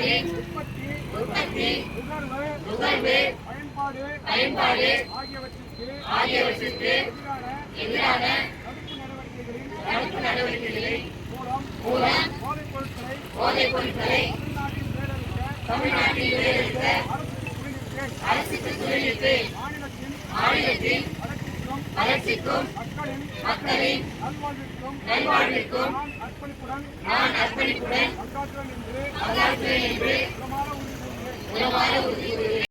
உற்பத்தி நுகர்வு பயன்பாடு பயன்பாடு ஆகியவற்றிற்கு தமிழ்நாட்டில் அரசுக்கு மாநிலத்தில் அரசிற்கும் மக்களின் நல்வாழ்விற்கும் நான் அர்ப்பணிப்புடன் அங்காற்றுவேன் என்று